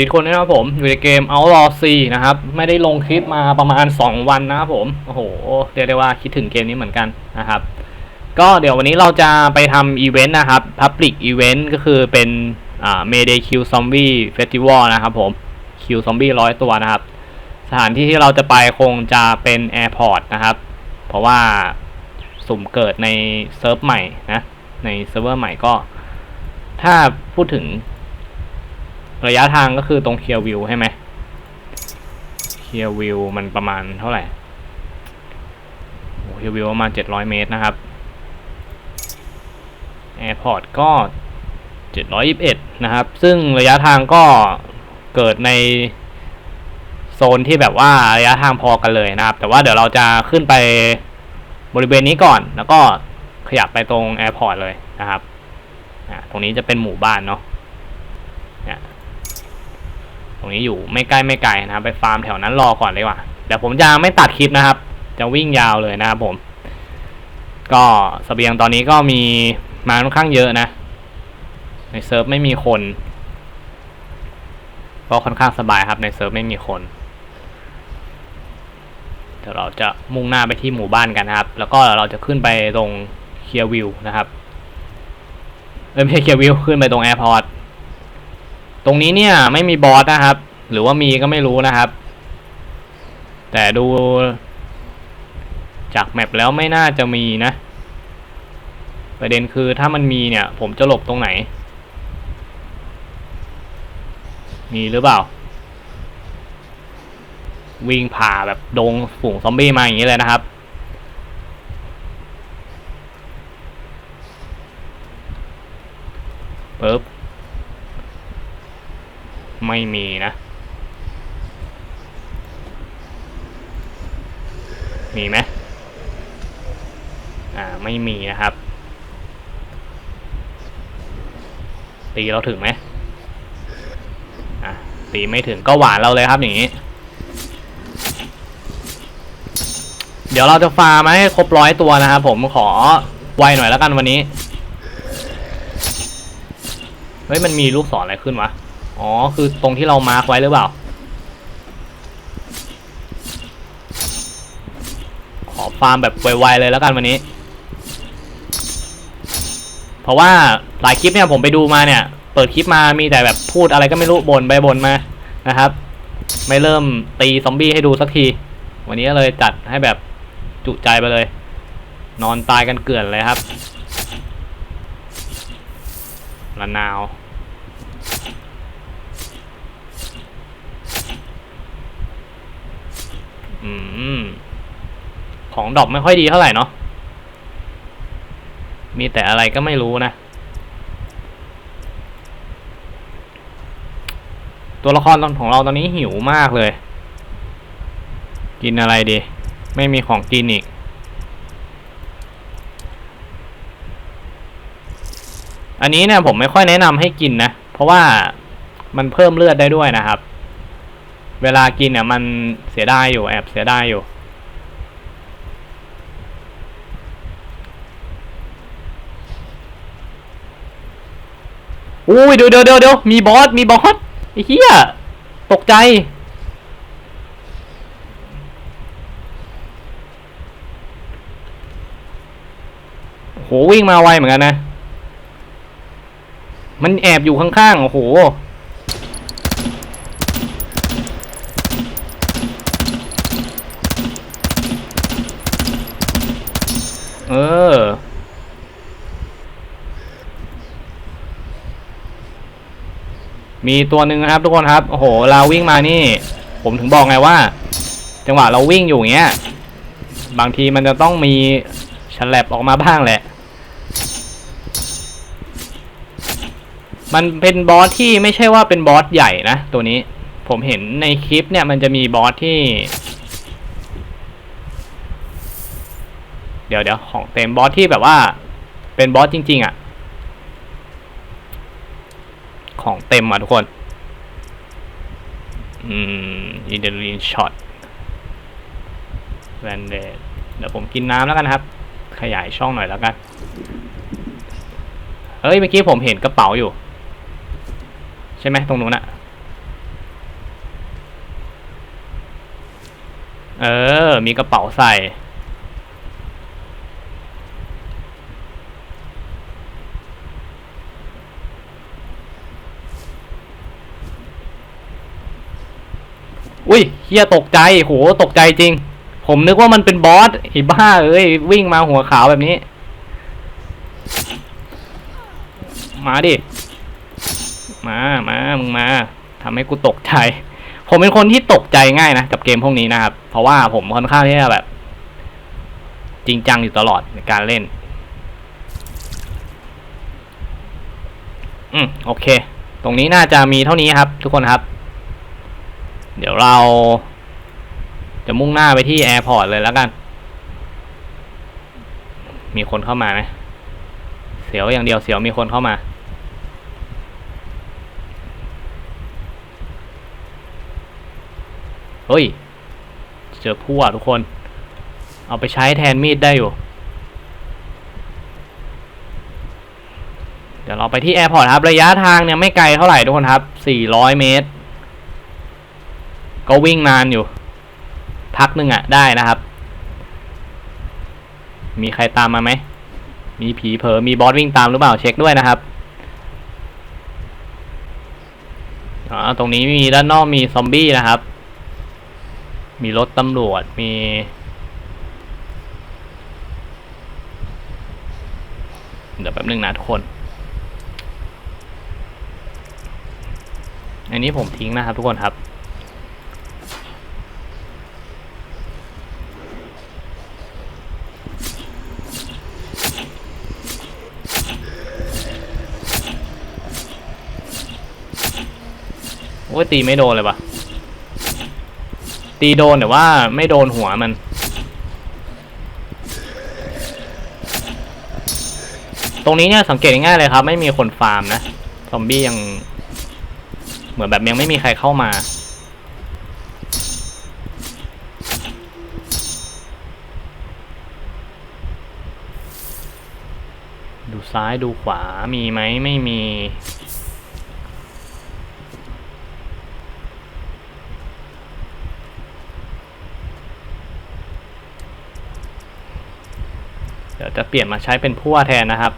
อีกคนนะครับผมอยู่ในเกม Outlaw 4นะครับ ไม่ได้ลงคลิปมาประมาณ 2 วันนะครับผม โอ้โหเรียกได้ว่าคิดถึงเกมนี้เหมือนกันนะครับ ก็เดี๋ยววันนี้เราจะไปทำอีเวนต์นะครับ Public Event ก็คือเป็นอ่า Mayday Q Zombie Festival นะครับผม Q Zombie ร้อยตัวนะครับ สถานที่ที่เราจะไปคงจะเป็น Airport นะครับ เพราะว่าสุ่มเกิดในเซิร์ฟใหม่นะ ในเซิร์ฟเวอร์ใหม่ก็ ถ้าพูดถึง ระยะทางก็คือตรงเคียร์วิวใช่ไหมเคียร์วิวมันประมาณเท่าไหร่โอ้เคียร์วิวประมาณเจ็ดร้อยเมตรนะครับแอร์พอร์ตก็เจ็ดร้อยยิบเอ็ดนะครับ ซึ่งระยะทางก็เกิดในโซนที่แบบว่าระยะทางพอกันเลยนะครับ แต่ว่าเดี๋ยวเราจะขึ้นไปบริเวณนี้ก่อน แล้วก็ขยับไปตรงแอร์พอร์ตเลยนะครับ ตรงนี้จะเป็นหมู่บ้านเนาะ รงนี้อยู่ไม่ใกล้ไม่ไกลนะครับ ไปฟาร์มแถวนั้นรอก่อนเลยว่ะเดี๋ยวผมจะไม่ตัดคลิปนะครับ จะวิ่งยาวเลยนะครับผม ก็สเสบียงตอนนี้ก็มีมาค่อนข้างเยอะนะ ในเซิร์ฟไม่มีคนก็ค่อนข้างสบายครับในเซิร์ฟไม่มีคนเดี๋ยวเราจะมุ่งหน้าไปที่หมู่บ้านกันนะครับ แล้วก็เราจะขึ้นไปตรงเคียร์วิวนะครับเออไม่ใช่เคียร์วิวขึ้นไปตรงแอร์พอร์ต ตรงนี้เนี่ยไม่มีบอสนะครับ หรือว่ามีก็ไม่รู้นะครับ แต่ดูจากแมปแล้วไม่น่าจะมีนะ ประเด็นคือถ้ามันมีเนี่ย ผมจะหลบตรงไหน มีหรือเปล่า วิ่งผ่าแบบดงฝูงซอมบี้มาอย่างนี้เลยนะครับปึ๊บ ไม่มีนะ มีไหมอ่า ไม่มีนะครับ ตีเราถึงไหมอะตีไม่ถึงก็หวานเราเลยครับอย่างนี้ เดี๋ยวเราจะฟาร์มให้ครบร้อยตัวนะครับผมขอไวหน่อยแล้วกันวันนี้ เฮ้ย มันมีลูกศรอะไรขึ้นวะ อ๋อ คือตรงที่เรามาร์กไว้หรือเปล่า ขอฟาร์มแบบไวๆเลยแล้วกันวันนี้ เพราะว่าหลายคลิปเนี่ยผมไปดูมาเนี่ย เปิดคลิปมามีแต่แบบพูดอะไรก็ไม่รู้บ่นไปบ่นมานะครับ ไม่เริ่มตีซอมบี้ให้ดูสักที วันนี้ก็เลยจัดให้แบบจุใจไปเลย นอนตายกันเกลื่อนเลยครับละนาว อืม ของดอกไม่ค่อยดีเท่าไหร่เนาะ มีแต่อะไรก็ไม่รู้นะ ตัวละครของเราตอนนี้หิวมากเลย กินอะไรดี ไม่มีของกินอีกอันนี้เนี่ยผมไม่ค่อยแนะนำให้กินนะ เพราะว่ามันเพิ่มเลือดได้ด้วยนะครับ เวลากินเนี่ยมันเสียดายอยู่แอบเสียดายอยู่ อุ้ยเดี๋ยวเดี๋ยวเดี๋ยวเดี๋ยวมีบอส มีบอสไอ้เหี้ยตกใจ โหวิ่งมาไวเหมือนกันนะ มันแอบอยู่ข้างๆ โอ้โห เออ มีตัวหนึ่งนะครับ ทุกคนครับ โอ้โห เราวิ่งมานี่ ผมถึงบอกไงว่า จังหวะเราวิ่งอยู่อย่างเงี้ย บางทีมันจะต้องมีฉลับออกมาบ้างแหละ มันเป็นบอสที่ไม่ใช่ว่าเป็นบอสใหญ่นะ ตัวนี้ ผมเห็นในคลิปเนี่ยมันจะมีบอสที่ เดี๋ยวเดี๋ยวของเต็มบอสที่แบบว่า เป็นบอสจริง ๆอะ่ะ ของเต็มอะทุกคน อืมอินเดอรีนช็อตแวนเดดเดี๋ยวผมกินน้ำแล้วกันครับ ขยายช่องหน่อยแล้วกัน เฮ้ย เมื่อกี้ผมเห็นกระเป๋าอยู่ ใช่ไหมตรงนู้นอะเออ มีกระเป๋าใส่ อุ้ยเฮียตกใจโหตกใจจริง ผมนึกว่ามันเป็นบอสไอ้บ้าเอ้ยวิ่งมาหัวขาวแบบนี้ มาดิ มามามึงมาทำให้กูตกใจ ผมเป็นคนที่ตกใจง่ายนะกับเกมพวกนี้นะครับ เพราะว่าผมค่อนข้างที่จะแบบ จริงจังอยู่ตลอดในการเล่น อืมโอเค ตรงนี้น่าจะมีเท่านี้ครับ ทุกคนครับ เดี๋ยวเรา จะมุ่งหน้าไปที่แอร์พอร์ตเลยแล้วกัน มีคนเข้ามาไหมเสียวอย่างเดียวเสียวมีคนเข้ามา เฮ้ย เจอพวกทุกคน เอาไปใช้แทนมีดได้อยู่ เดี๋ยวเราไปที่แอร์พอร์ตครับ ระยะทางเนี่ยไม่ไกลเท่าไหร่ทุกคนครับ 400 เมตร ก็วิ่งนานอยู่ พักหนึ่งอะได้นะครับ มีใครตามมาไหม มีผีเผลอมีบอสวิ่งตามหรือเปล่าเช็คด้วยนะครับอ๋อตรงนี้มีด้านนอกมีซอมบี้นะครับ มีรถตำรวจมีเดี๋ยวแป๊บนึงนะทุกคน อันนี้ผมทิ้งนะครับทุกคนครับ อ้ยตีไม่โดนเลยปะตีโดนแต่ว่าไม่โดนหัวมัน ตรงนี้เนี่ยสังเกตง่ายเลยครับ ไม่มีคนฟาร์มนะ ซอมบี้ยัง เหมือนแบบยังไม่มีใครเข้ามาดูซ้ายดูขวามีไหมไม่มี ดี๋ยวจะเปลี่ยนมาใช้เป็นพั่วแทนนะครับ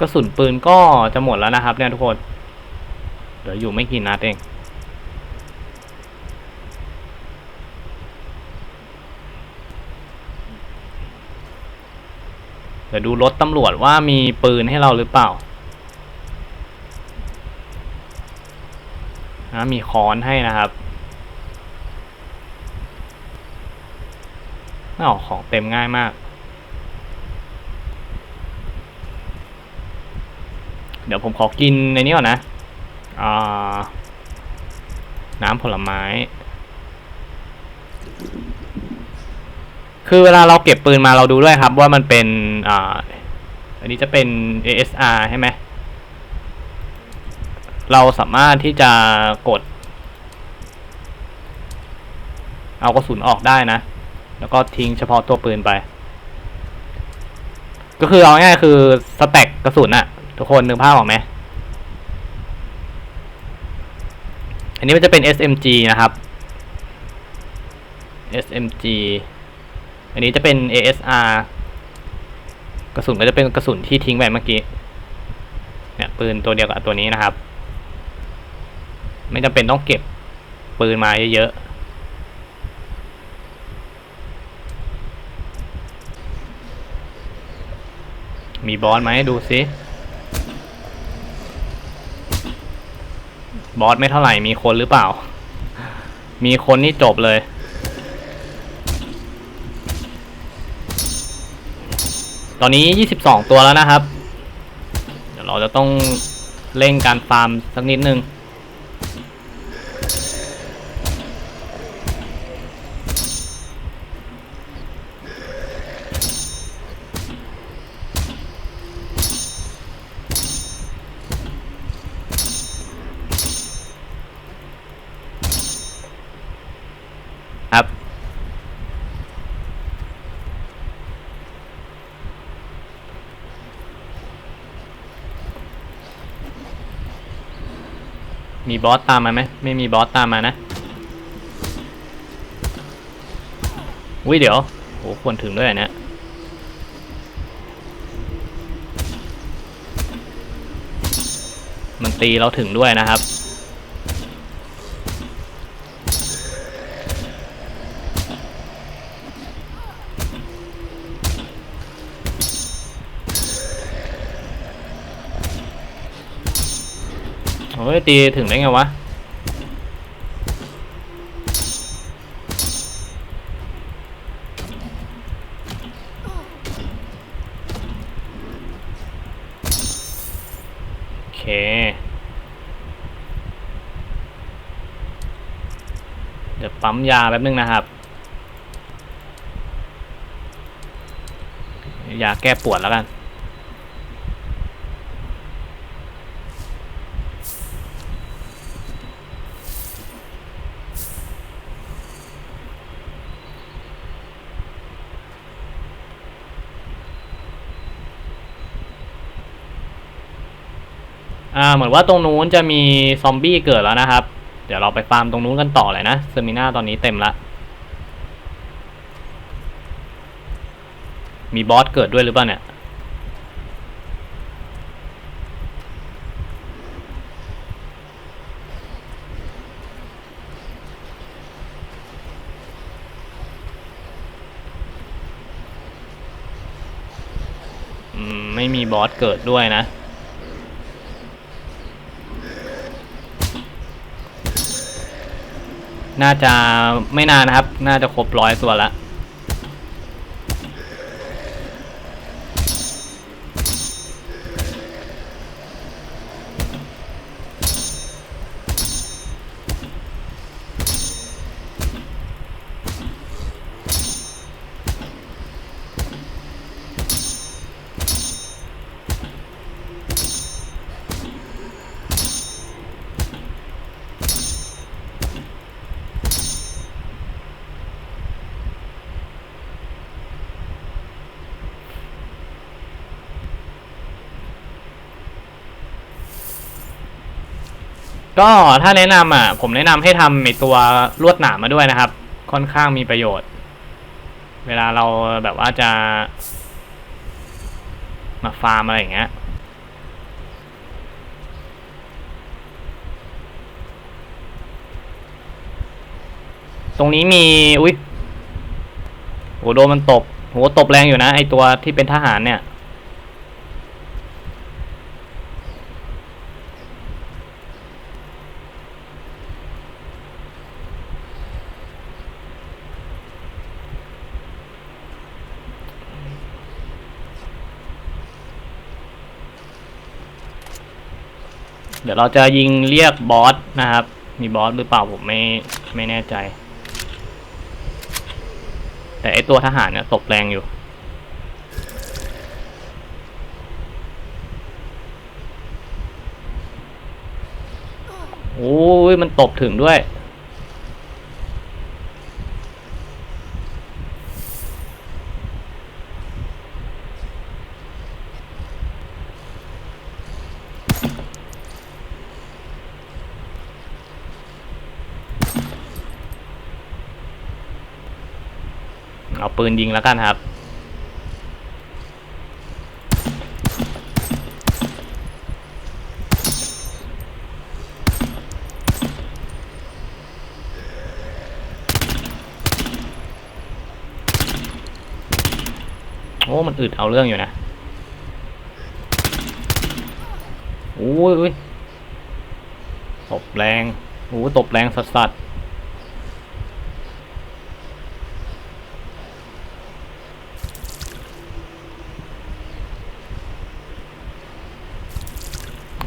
กระสุนปืนก็จะหมดแล้วนะครับเนี่ยทุกคน เดี๋ยวอยู่ไม่กี่นัดเองเดี๋ยวดูรถตำรวจว่ามีปืนให้เราหรือเปล่า นะมีค้อนให้นะครับอ้าวของเต็มง่ายมาก เดี๋ยวผมขอกินในนี้ก่อนนะน้ำผลไม้ คือเวลาเราเก็บปืนมาเราดูด้วยครับว่ามันเป็น อ่า อันนี้จะเป็น ASR ใช่ไหม เราสามารถที่จะกด เอากระสุนออกได้นะ แล้วก็ทิ้งเฉพาะตัวปืนไป ก็คือเอาง่ายคือสแต็กกระสุนอะทุกคนนึกภาพออกไหมอันนี้มันจะเป็น SMG นะครับ SMG อันนี้จะเป็น ASR กระสุนก็จะเป็นกระสุนที่ทิ้งไปเมื่อกี้ เนี่ยปืนตัวเดียวกับตัวนี้นะครับ ไม่จำเป็นต้องเก็บปืนมาเยอะๆ มีบอสไหมดูซิบอสไม่เท่าไหร่มีคนหรือเปล่า มีคนนี่จบเลยตอนนี้ 22 ตัวแล้วนะครับ เดี๋ยวเราจะต้องเร่งการฟาร์มสักนิดนึง มีบอสตามมาไหมไม่มีบอสตามมานะวิเดี๋ยวโอ้ควรถึงด้วยนะมันตีเราถึงด้วยนะครับ ตีถึงได้ไงวะ โอเคเดี๋ยวปั๊มยาแป๊บนึงนะครับ ยาแก้ปวดแล้วกัน อ่าเหมือนว่าตรงนู้นจะมีซอมบี้เกิดแล้วนะครับ เดี๋ยวเราไปฟาร์มตรงนู้นกันต่อเลยนะเซมิน่าตอนนี้เต็มละ มีบอสเกิดด้วยหรือเปล่าเนี่ย อืม ไม่มีบอสเกิดด้วยนะ น่าจะไม่นานนะครับ น่าจะครบร้อยตัวละ ก็ถ้าแนะนำอะผมแนะนำให้ทำไอตัวลวดหนามมาด้วยนะครับ ค่อนข้างมีประโยชน์ เวลาเราแบบว่าจะ มาฟาร์มอะไรอย่างเงี้ยตรงนี้มีอุ้ยโหโดนมันตบโหตบแรงอยู่นะ ไอตัวที่เป็นทหารเนี่ย ดี๋ยวเราจะยิงเรียกบอสนะครับ มีบอสหรือเปล่าผมไม่ไม่แน่ใจ แต่ไอตัวทหารเนี่ยตบแรงอยู่ โอ้ยมันตบถึงด้วย เอาปืนยิงแล้วกันครับ โอ้มันอึดเอาเรื่องอยู่นะโอ้ยตบแรงโอ้ตบแรงสัสสัส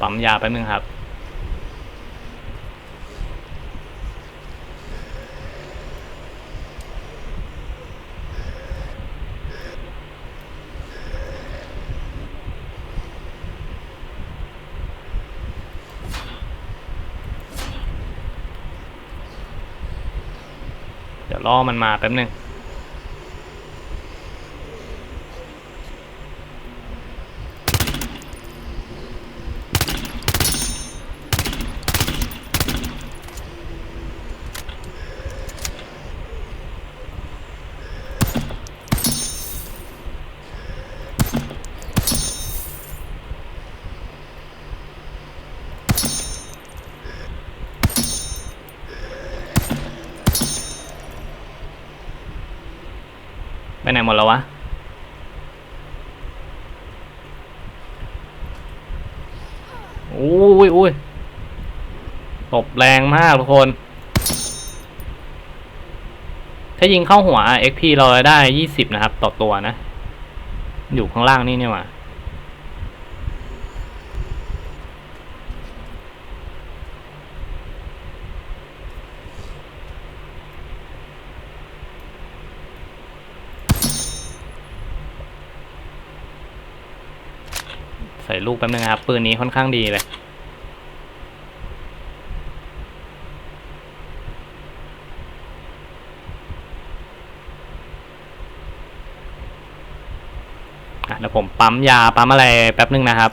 ปั๊มยาแป๊บนึงครับ เดี๋ยวรอมันมาแป๊บนึง ไปไหมดแล้ววะอุ้ยอุ้ยตบแรงมากทุกคน ถ้ายิงเข้าหัว XP เราจะได้ยี่สิบนะครับ ต่อตัวนะ อยู่ข้างล่างนี่เนี่ยว่ะใส่ลูกแป๊บนึงครับ ปืนนี้ค่อนข้างดีเลย อะเดี๋ยวผมปั๊มยาปั๊มอะไรแป๊บนึงนะครับ